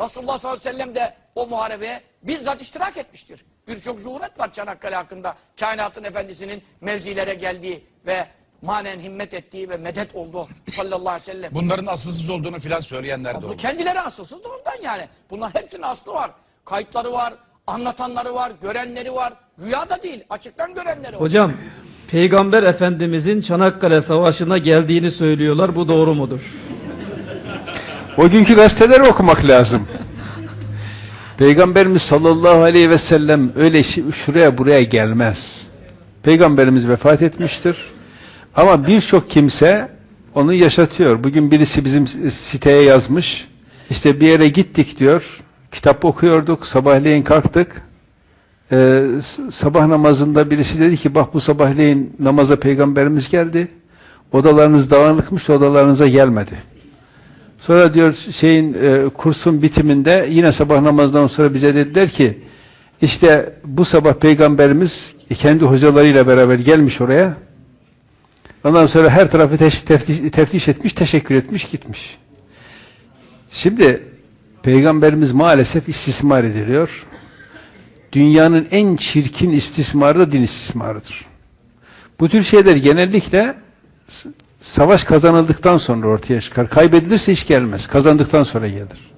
Resulullah sallallahu aleyhi ve sellem de o muharebeye bizzat iştirak etmiştir. Birçok zuhuret var Çanakkale hakkında. Kainatın efendisinin mevzilere geldiği ve manen himmet ettiği ve medet olduğu sallallahu aleyhi ve sellem. Bunların asılsız olduğunu filan söyleyenler de oldu. kendileri asılsız da ondan yani. Bunlar hepsinin aslı var. Kayıtları var, anlatanları var, görenleri var. Rüyada değil, açıktan görenleri var. Hocam, Peygamber Efendimizin Çanakkale Savaşı'na geldiğini söylüyorlar. Bu doğru mudur? O günkü gazeteleri okumak lazım. Peygamberimiz sallallahu aleyhi ve sellem öyle şuraya buraya gelmez. Peygamberimiz vefat etmiştir. Ama birçok kimse onu yaşatıyor. Bugün birisi bizim siteye yazmış. İşte bir yere gittik diyor. Kitap okuyorduk. Sabahleyin kalktık. Ee, sabah namazında birisi dedi ki bak bu sabahleyin namaza peygamberimiz geldi. Odalarınız dağınıkmış odalarınıza gelmedi. Sonra diyor şeyin e, kursun bitiminde yine sabah namazdan sonra bize dediler ki işte bu sabah peygamberimiz kendi hocalarıyla beraber gelmiş oraya. Ondan sonra her tarafı teftiş, teftiş etmiş, teşekkür etmiş, gitmiş. Şimdi peygamberimiz maalesef istismar ediliyor. Dünyanın en çirkin istismarı da din istismarıdır. Bu tür şeyler genellikle savaş kazanıldıktan sonra ortaya çıkar. Kaybedilirse hiç gelmez. Kazandıktan sonra gelir.